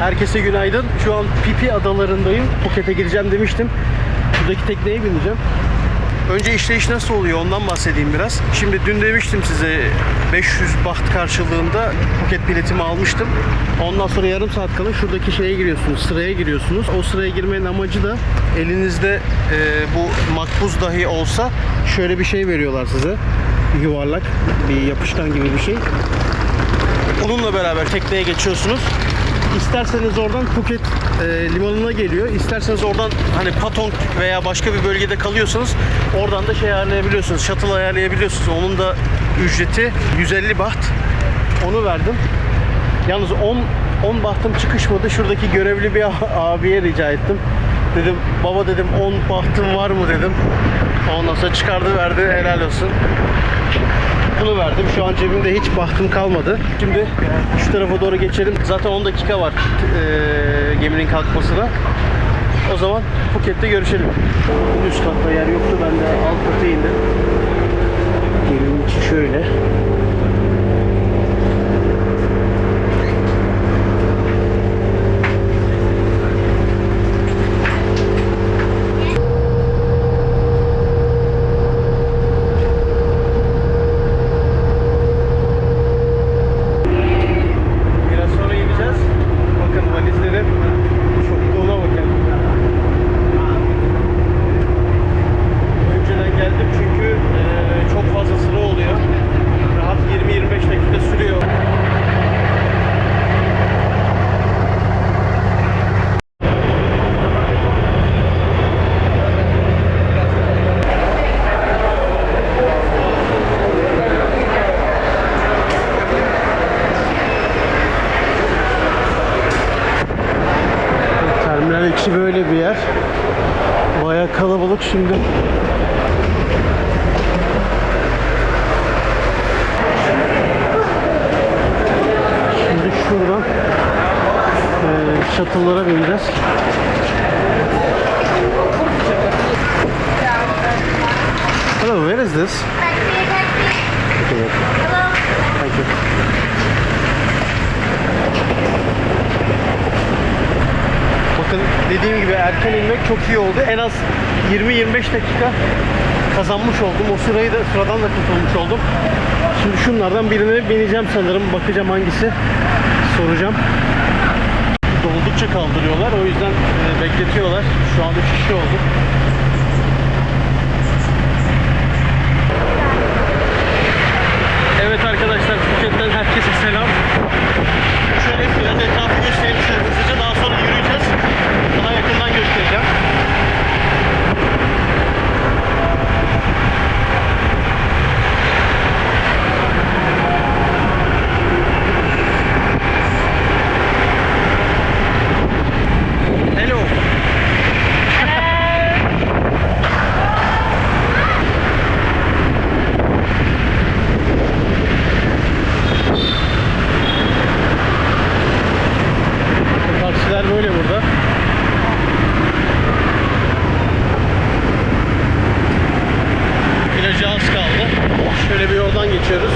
Herkese günaydın. Şu an Pipi adalarındayım. Phuket'e gireceğim demiştim. Şuradaki tekneye bineceğim. Önce işleyiş nasıl oluyor ondan bahsedeyim biraz. Şimdi dün demiştim size 500 baht karşılığında Phuket biletimi almıştım. Ondan sonra yarım saat kala şuradaki şeye giriyorsunuz, sıraya giriyorsunuz. O sıraya girmenin amacı da elinizde e, bu makbuz dahi olsa şöyle bir şey veriyorlar size. Yuvarlak, bir yapışkan gibi bir şey. Onunla beraber tekneye geçiyorsunuz. İsterseniz oradan Phuket e, limanına geliyor. İsterseniz oradan hani Patong veya başka bir bölgede kalıyorsanız oradan da şey ayarlayabiliyorsunuz. Shuttle ayarlayabiliyorsunuz. Onun da ücreti 150 baht. Onu verdim. Yalnız 10 10 bahtım çıkışmadı. Şuradaki görevli bir abiye rica ettim. Dedim baba dedim 10 bahtım var mı dedim. Ondan sonra çıkardı verdi helal olsun. Bunu verdim. Şu an cebimde hiç bahtım kalmadı. Şimdi şu tarafa doğru geçelim. Zaten 10 dakika var eee, geminin kalkmasına. O zaman Phuket'te görüşelim. Üst katta yer yoktu. Ben de alt kata indim. Geminin içi şöyle. Biraz sonra ineceğiz. Bakın valizlerin çokluğuna bakın. Önceden geldim çünkü eee, çok fazla sıra oluyor. Rahat 20-25 dakika sürüyor. Terminal içi böyle bir yer. Baya kalabalık şimdi. Şimdi şuradan eee shuttle'lara bineceğiz. Çok iyi oldu. En az 20-25 dakika kazanmış oldum. O sırayı da sıradan da kurtulmuş oldum. Şimdi şunlardan birine bineceğim sanırım. Bakacağım hangisi. Soracağım. Doldukça kaldırıyorlar. O yüzden e, bekletiyorlar. Şu an 3 kişi oldu. Evet arkadaşlar Phuket'ten herkese selam. Şöyle biraz etrafı göstereyim size daha sonra yürüyeceğiz. Daha yakından göstereceğim. Hello. Taksiler böyle burada. Plaja az kaldı. Şöyle bir yoldan geçiyoruz.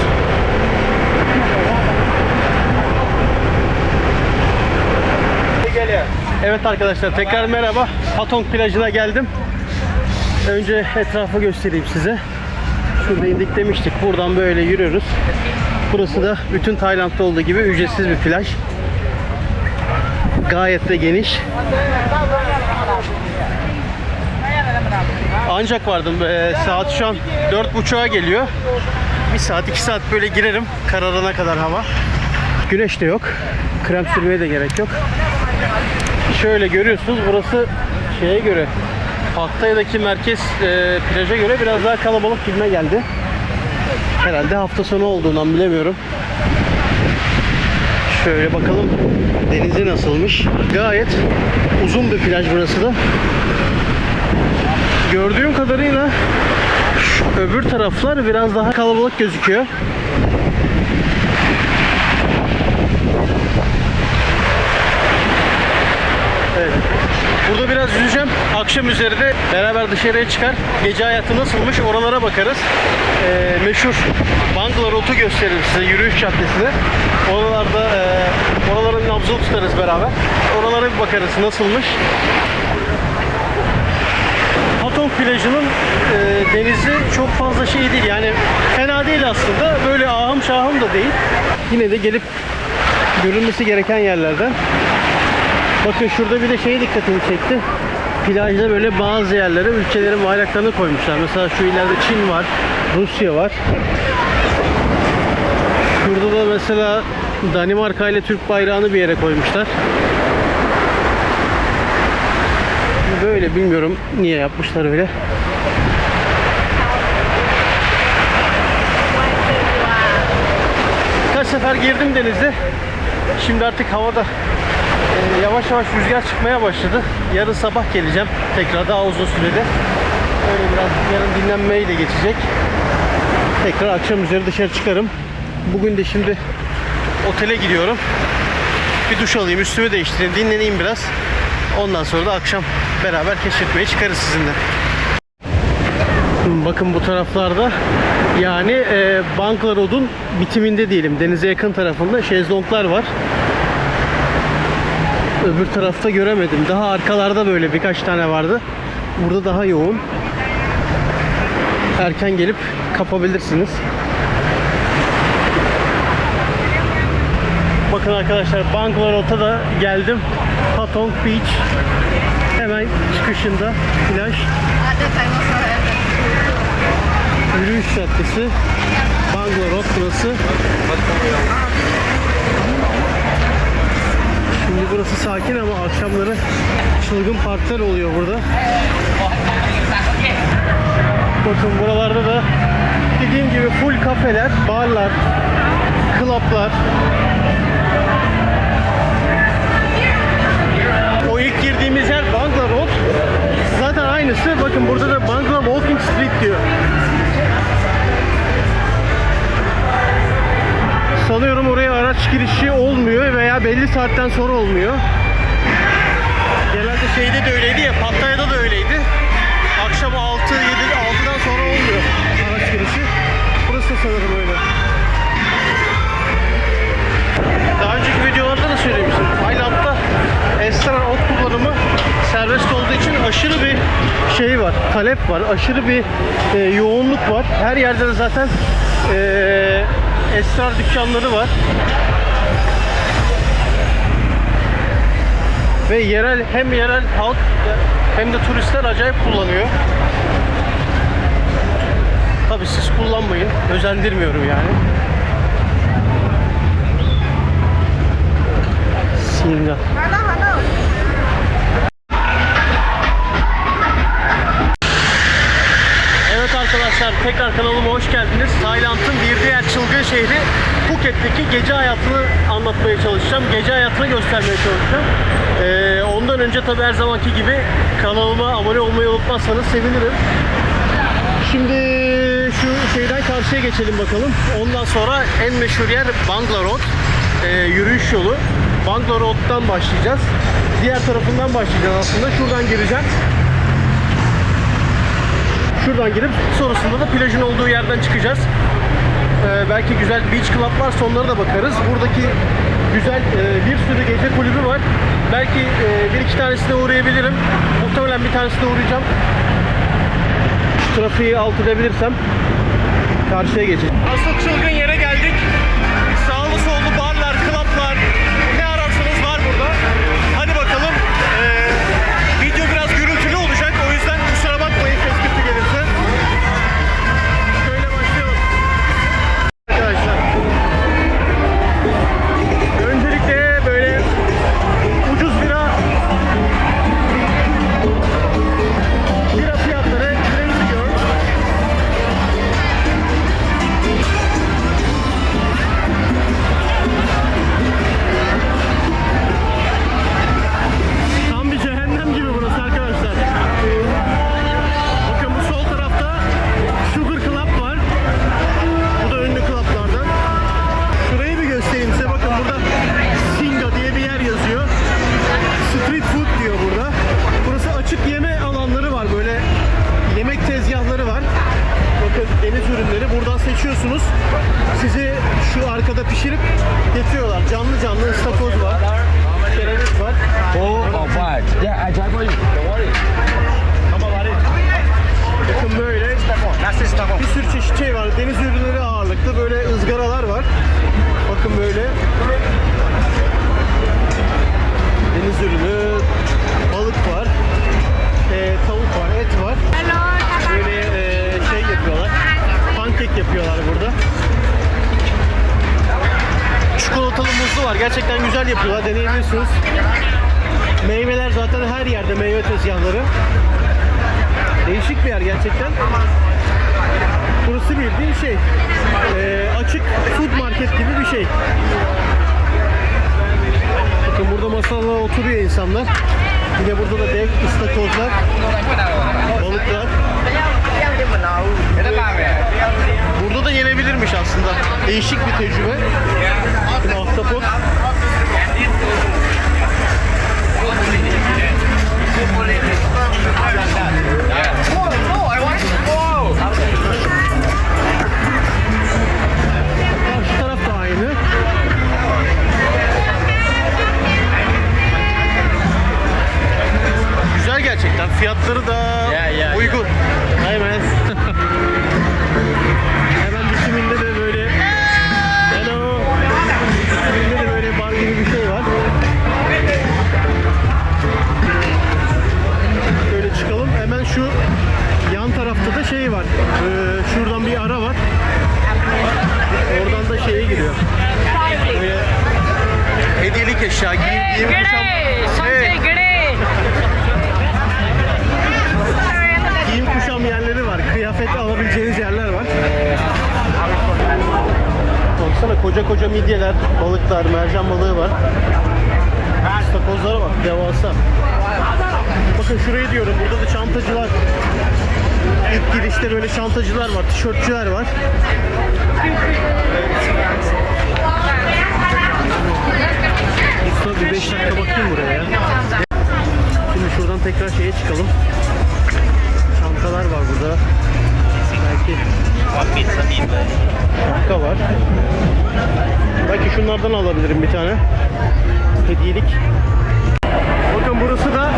Evet arkadaşlar tekrar merhaba. Patong plajına geldim. Önce etrafı göstereyim size. Şurada indik demiştik. Buradan böyle yürüyoruz. Burası da bütün Tayland'da olduğu gibi ücretsiz bir plaj. Gayet de geniş. Ancak vardım. Ee, saat şu an 4.30'a geliyor. Bir saat, iki saat böyle girerim. Kararana kadar hava. Güneş de yok. Krem sürmeye de gerek yok. Şöyle görüyorsunuz burası şeye göre Pattaya'daki merkez e, plaja göre biraz daha kalabalık gibime geldi. Herhalde hafta sonu olduğundan bilemiyorum. Şöyle bakalım denizi nasılmış. Gayet uzun bir plaj burası da. Gördüğüm kadarıyla öbür taraflar biraz daha kalabalık gözüküyor. Evet. Burada biraz yüzeceğim. Akşam üzeri de beraber dışarıya çıkar. Gece hayatı nasılmış oralara bakarız. Ee, meşhur Bangla rotu gösterir size yürüyüş caddesine. Oralarda e, oraların nabzını tutarız beraber. Oralara bir bakarız nasılmış. Patong plajının e, denizi çok fazla şey değil yani fena değil aslında böyle ahım şahım da değil. Yine de gelip görülmesi gereken yerlerden. Bakın şurada bir de şey dikkatimi çekti. Plajda böyle bazı yerlere ülkelerin bayraklarını koymuşlar. Mesela şu ileride Çin var, Rusya var. Şurada da mesela Danimarka ile Türk bayrağını bir yere koymuşlar. Böyle bilmiyorum niye yapmışlar öyle. Kaç sefer girdim denize. Şimdi artık havada yavaş yavaş rüzgar çıkmaya başladı. Yarın sabah geleceğim. Tekrar daha uzun sürede. Öyle biraz yarın dinlenmeyi de geçecek. Tekrar akşam üzeri dışarı çıkarım. Bugün de şimdi otele gidiyorum. Bir duş alayım, üstümü değiştireyim, dinleneyim biraz. Ondan sonra da akşam beraber keşfetmeye çıkarız sizinle. Bakın bu taraflarda yani e, Bankla bitiminde diyelim. Denize yakın tarafında şezlonglar var. Öbür tarafta göremedim. Daha arkalarda böyle birkaç tane vardı. Burada daha yoğun. Erken gelip kapabilirsiniz. Bakın arkadaşlar Bangla Road'a da geldim. Patong Beach. Hemen çıkışında plaj. Yürüyüş caddesi. Bangla Road burası. Şimdi burası sakin ama akşamları çılgın parklar oluyor burada. Bakın buralarda da dediğim gibi full kafeler, barlar, klaplar. O ilk girdiğimiz yer Bangla Road. Zaten aynısı. Bakın burada da Bangla Walking Street diyor. Sanıyorum oraya araç girişi olmuyor veya belli saatten sonra olmuyor. Genelde şeyde de öyleydi ya, Pattaya'da da öyleydi. Akşam 6, 7, 6'dan sonra olmuyor araç girişi. Burası da sanırım öyle. Daha önceki videolarda da söylemiştim. Tayland'da esrar ot kullanımı serbest olduğu için aşırı bir şey var, talep var, aşırı bir e, yoğunluk var. Her yerde de zaten e, esrar dükkanları var. Ve yerel hem yerel halk hem de turistler acayip kullanıyor. Tabii siz kullanmayın. Özendirmiyorum yani. Singa. Arkadaşlar tekrar kanalıma hoş geldiniz. Tayland'ın bir diğer çılgın şehri Phuket'teki gece hayatını anlatmaya çalışacağım. Gece hayatını göstermeye çalışacağım. Ee, ondan önce tabii her zamanki gibi kanalıma abone olmayı unutmazsanız sevinirim. Şimdi şu şeyden karşıya geçelim bakalım. Ondan sonra en meşhur yer Bangla Road. Ee, yürüyüş yolu. Bangla Road'dan başlayacağız. Diğer tarafından başlayacağız aslında. Şuradan gireceğim. Şuradan girip sonrasında da plajın olduğu yerden çıkacağız. Ee, belki güzel beach club varsa onlara da bakarız. Buradaki güzel e, bir sürü gece kulübü var. Belki e, bir iki tanesine uğrayabilirim. Muhtemelen bir tanesine uğrayacağım. Şu trafiği alt edebilirsem karşıya geçeceğim. Asıl çılgın yere Yapıyorlar burada. Çikolatalı muzlu var. Gerçekten güzel yapıyorlar. Deneyebilirsiniz. Meyveler zaten her yerde meyve tezgahları. Değişik bir yer gerçekten. Burası bildiğin şey. e, açık food market gibi bir şey. Bakın burada masalarla oturuyor insanlar. Yine burada da dev ıstakozlar, balıklar. Burada da yenebilirmiş aslında. Değişik bir tecrübe. Ahtapot. Giyim, kuşam. Yerleri var. Kıyafet alabileceğiniz yerler var. Baksana koca koca midyeler, balıklar, mercan balığı var. İstakozlara bak, devasa. Bakın şurayı diyorum, burada da çantacılar. İlk girişte böyle çantacılar var, tişörtçüler var. Usta bir 5 dakika bakayım buraya ya. Şimdi şuradan tekrar şeye çıkalım. Çantalar var burada. Belki şapka var. Belki şunlardan alabilirim bir tane. Hediyelik. Bakın burası da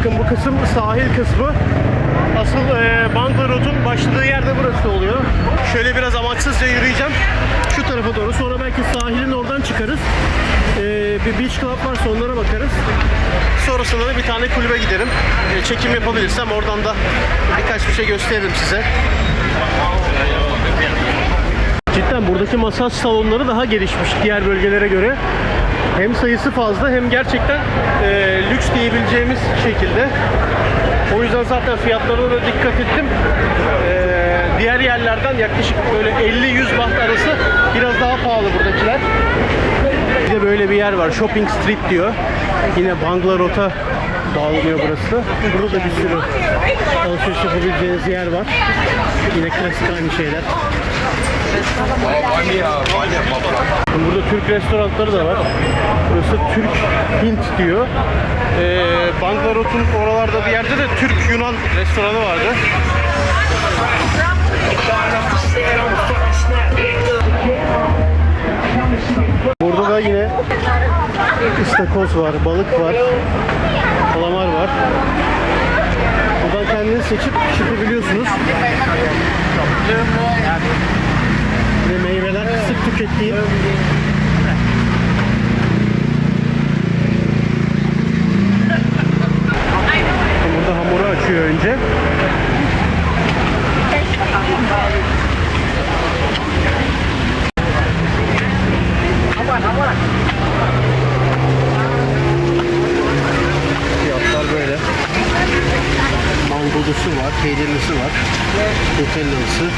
Bakın bu kısım sahil kısmı. Asıl e, Banglarot'un başladığı yerde burası oluyor. Şöyle biraz amaçsızca yürüyeceğim. Şu tarafa doğru. Sonra belki sahilin oradan çıkarız. E, bir beach club varsa onlara bakarız. Sonrasında da bir tane kulübe giderim. E, çekim yapabilirsem oradan da birkaç bir şey gösteririm size. Cidden buradaki masaj salonları daha gelişmiş diğer bölgelere göre. Hem sayısı fazla hem gerçekten e, lüks diyebileceğimiz şekilde. O yüzden zaten fiyatlarına da dikkat ettim. E, diğer yerlerden yaklaşık böyle 50-100 baht arası biraz daha pahalı buradakiler. Bir de böyle bir yer var. Shopping Street diyor. Yine Banglarot'a bağlanıyor burası. Burada da bir sürü alışveriş yapabileceğiniz yer var. Yine klasik aynı şeyler. Burada Türk restoranları da var. Burası Türk Hint diyor. Ee, Banglarot'un oralarda bir yerde de Türk Yunan restoranı vardı. Burada da yine ıstakoz var, balık var, kalamar var. Buradan kendiniz seçip pişirebiliyorsunuz. Tükettiğim Burada hamuru açıyor önce. Fiyatlar böyle. Mangolusu var, peynirlisi var. Nutellalısı,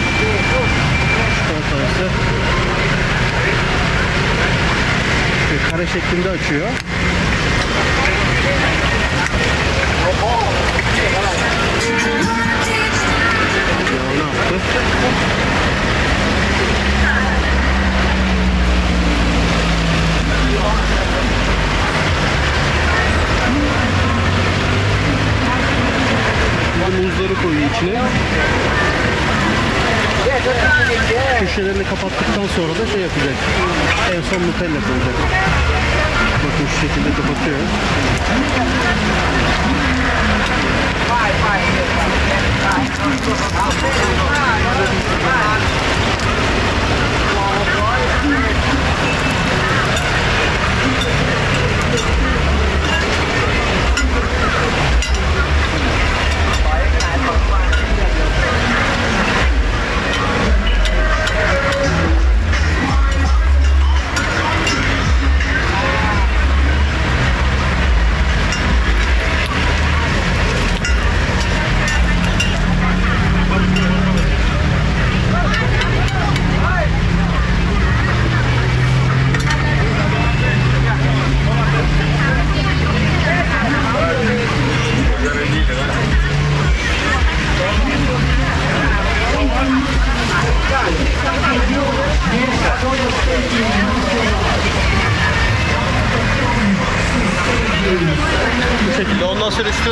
çikolatalısı. Şöyle kare şeklinde açıyor. Muzları koyuyor içine. Köşelerini kapattıktan sonra da şey yapacak. En son Nutella koyacak. Bakın şu şekilde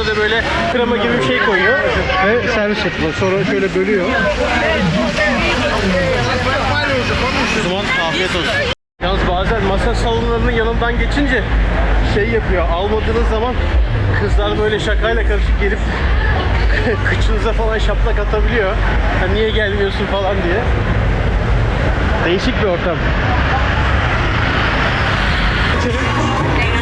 üstüne de böyle krema gibi bir şey koyuyor ve servis yapıyor. Sonra şöyle bölüyor. O zaman afiyet olsun. Yalnız bazen masa salonlarının yanından geçince şey yapıyor. Almadığınız zaman kızlar böyle şakayla karışık gelip kıçınıza falan şaplak atabiliyor. Ha, niye gelmiyorsun falan diye. Değişik bir ortam. Evet,